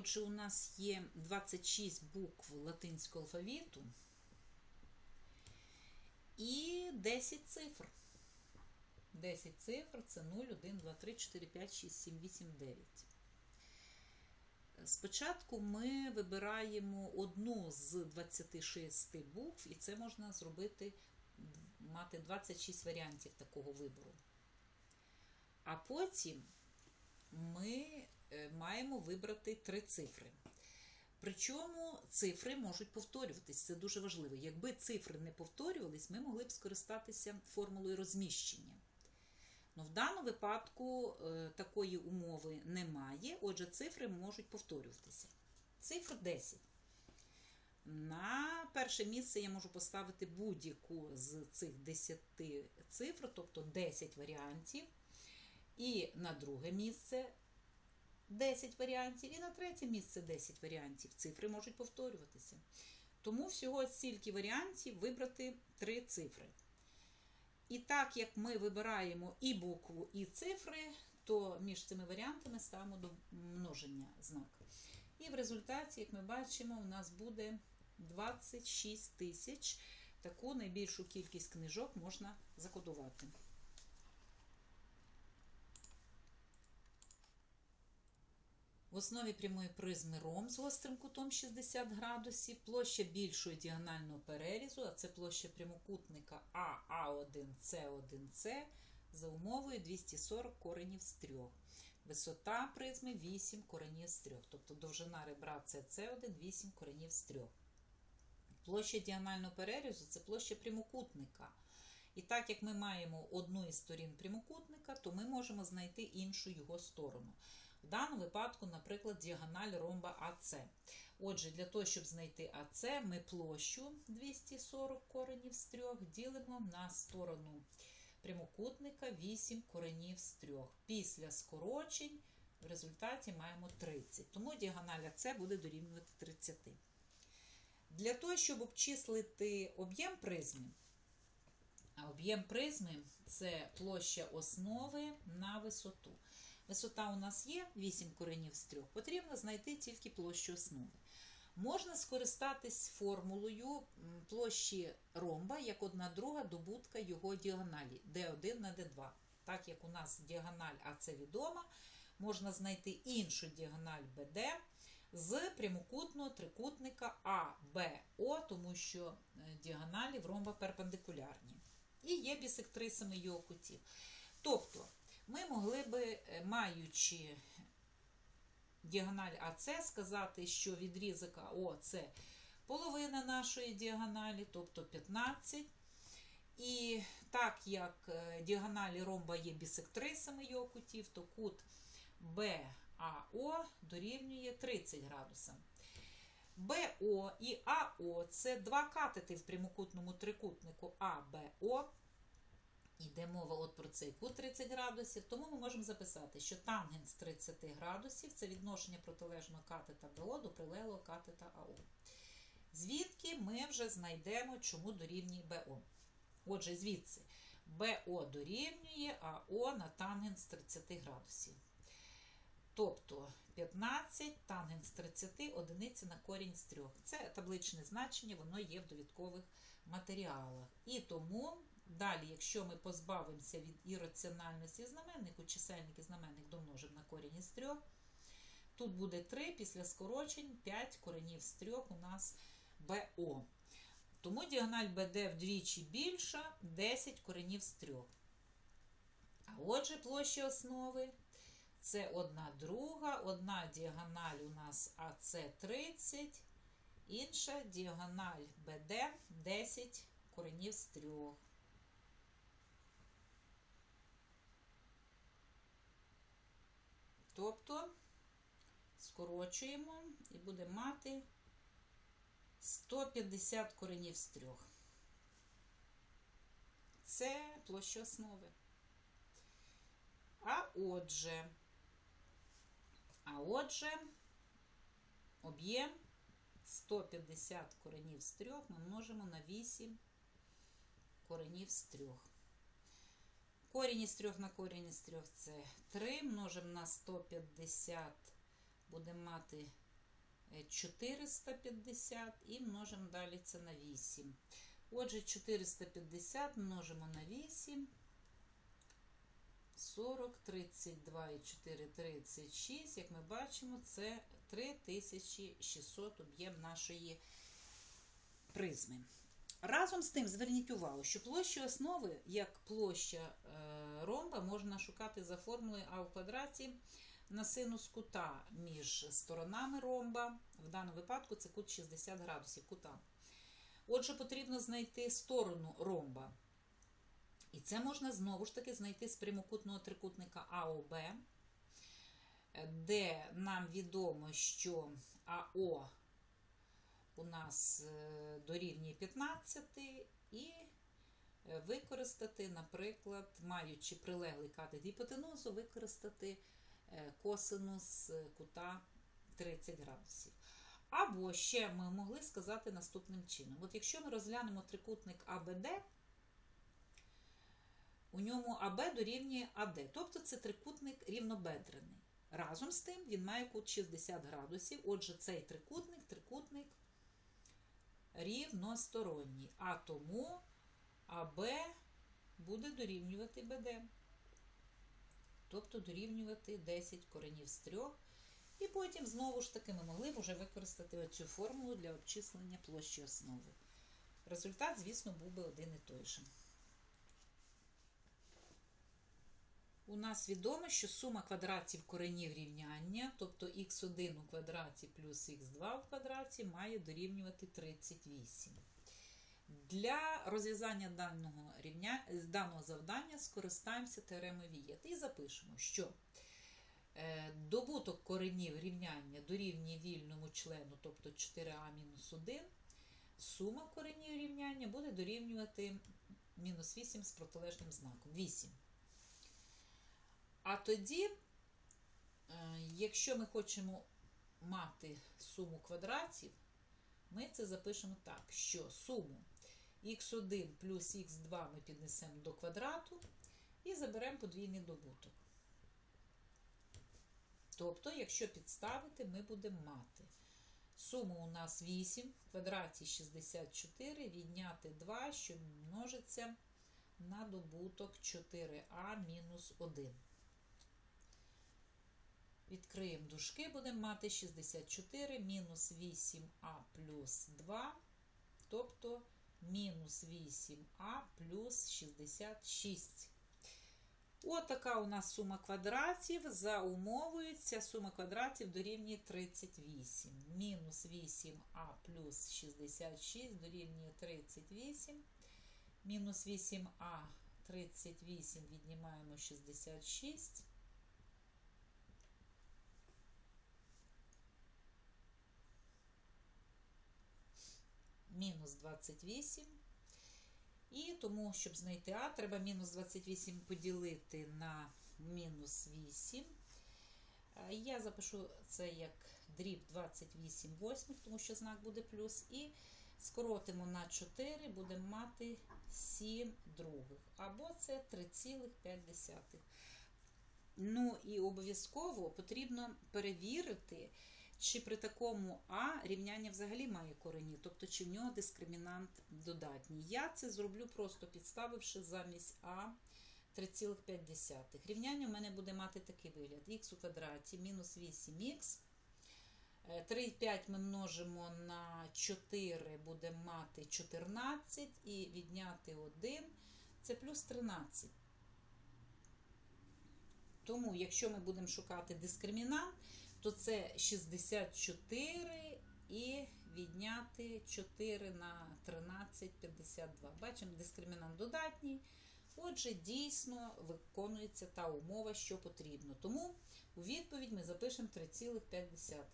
Отже, у нас є 26 букв латинського алфавіту і 10 цифр. 10 цифр це 0, 1, 2, 3, 4, 5, 6, 7, 8, 9. Спочатку ми вибираємо одну з 26 букв, і це можна зробити, мати 26 варіантів такого вибору. А потім ми маємо вибрати три цифри. Причому цифри можуть повторюватись, це дуже важливо. Якби цифри не повторювались, ми могли б скористатися формулою розміщення. Ну, в даному випадку е, такої умови немає, отже, цифри можуть повторюватися. Цифра 10. На перше місце я можу поставити будь-яку з цих 10 цифр, тобто 10 варіантів. І на друге місце 10 варіантів, і на третє місце 10 варіантів. Цифри можуть повторюватися. Тому всього стільки варіантів вибрати три цифри. І так як ми вибираємо і букву, і цифри, то між цими варіантами ставимо до множення знак. І в результаті, як ми бачимо, у нас буде 26 тисяч. Таку найбільшу кількість книжок можна закодувати. В основі прямої призми ром з гострим кутом 60 градусів, площа більшої діагонального перерізу, а це площа прямокутника АА1С1С за умовою 240 коренів з 3. Висота призми 8 коренів з 3. Тобто довжина ребра СС1 8 коренів з 3. Площа діагонального перерізу це площа прямокутника. І так як ми маємо одну із сторін прямокутника, то ми можемо знайти іншу його сторону. В даному випадку, наприклад, діагональ ромба АС. Отже, для того, щоб знайти АС, ми площу 240 коренів з 3 ділимо на сторону прямокутника 8 коренів з 3. Після скорочень в результаті маємо 30. Тому діагональ АС буде дорівнювати 30. Для того, щоб обчислити об'єм призми, а об'єм призми це площа основи на висоту. Висота у нас є 8 коренів з 3, потрібно знайти тільки площу основи. Можна скористатись формулою площі ромба як одна друга добутка його діагоналі d1 на d2. Так як у нас діагональ АЦ відома, можна знайти іншу діагональ BD з прямокутного трикутника АБО, тому що діагоналі в ромба перпендикулярні. І є бісектрисами його кутів. Тобто, ми могли би, маючи діагональ АС, сказати, що відрізок АО це половина нашої діагоналі, тобто 15. І так як діагоналі ромба є бісектрисами його кутів, то кут БАО дорівнює 30 градусам. БО і АО це два катети в прямокутному трикутнику АБО. Йде мова от про цей кут 30 градусів, тому ми можемо записати, що тангенс 30 градусів це відношення протилежного катета БО до прилеглого катета АО. Звідки ми вже знайдемо, чому дорівнює БО. Отже, звідси БО дорівнює АО на тангенс 30 градусів. Тобто 15 тангенс 30 одиниці на корінь з 3. Це табличне значення, воно є в довідкових матеріалах. І тому далі, якщо ми позбавимося від ірраціональності знаменнику, чисельник і знаменник домножимо на корінь із 3, тут буде 3, після скорочень 5 коренів з 3 у нас БО. Тому діагональ БД вдвічі більша 10 коренів з 3. А отже, площа основи. Це одна друга, одна діагональ у нас АС 30, інша діагональ БД 10 коренів з 3. Тобто скорочуємо і будемо мати 150 коренів з 3. Це площа основи. А отже, а отже, об'єм 150 коренів з 3 ми множимо на 8 коренів з 3. Корінь із 3 на корінь із 3 це 3. Множимо на 150, будемо мати е, 450 і множимо далі це на 8. Отже, 450 множимо на 8. 40, 32 і 4, 36. Як ми бачимо, це 3600 об'єм нашої призми. Разом з тим, зверніть увагу, що площу основи, як площа е, ромба, можна шукати за формулою А в квадраті на синус кута між сторонами ромба. В даному випадку це кут 60 градусів кута. Отже, потрібно знайти сторону ромба. І це можна знову ж таки знайти з прямокутного трикутника АОБ, де нам відомо, що АО у нас е, дорівнює 15 і е, використати, наприклад, маючи прилеглий катет гіпотенузу, використати е, косинус кута 30 градусів. Або ще ми могли сказати наступним чином: от якщо ми розглянемо трикутник АБД, у ньому АБ дорівнює АД, тобто це трикутник рівнобедрений. Разом з тим він має кут 60 градусів. Отже, цей трикутник трикутник рівносторонній. А тому АБ буде дорівнювати БД. Тобто дорівнювати 10 коренів з 3. І потім, знову ж таки, ми могли б вже використати оцю формулу для обчислення площі основи. Результат, звісно, був би один і той же. У нас відомо, що сума квадратів коренів рівняння, тобто х1 у квадраті плюс х2 у квадраті, має дорівнювати 38. Для розв'язання даного, рівня, даного завдання скористаємося теоремою Вієта і запишемо, що е, добуток коренів рівняння дорівнює вільному члену, тобто 4а-1, сума коренів рівняння буде дорівнювати мінус 8 з протилежним знаком. 8. А тоді, е, якщо ми хочемо мати суму квадратів, ми це запишемо так, що суму х1 плюс х2 ми піднесемо до квадрату і заберемо подвійний добуток. Тобто, якщо підставити, ми будемо мати суму у нас 8, в квадраті 64, відняти 2, що множиться на добуток 4а мінус 1. Відкриємо дужки, будемо мати 64 мінус 8а плюс 2, тобто мінус 8а плюс 66. От у нас сума квадратів. За умовою ця сума квадратів дорівнює 38. Мінус 8а плюс 66 дорівнює 38. Мінус 8а 38 віднімаємо 66. Мінус 28. І тому, щоб знайти А, треба мінус 28 поділити на мінус 8. Я запишу це як дріб 28 восьмих, тому що знак буде плюс. І скоротимо на 4, будемо мати 7 других. Або це 3,5. Ну і обов'язково потрібно перевірити, чи при такому А рівняння взагалі має корені, тобто чи в нього дискримінант додатній. Я це зроблю просто підставивши замість А 3,5. Рівняння в мене буде мати такий вигляд: х у квадраті мінус 8х. 3,5 ми множимо на 4, будемо мати 14 і відняти 1 це плюс 13. Тому, якщо ми будемо шукати дискримінант, то це 64 і відняти 4 на 13, 52. Бачимо, дискримінант додатній. Отже, дійсно виконується та умова, що потрібно. Тому у відповідь ми запишемо 3,5.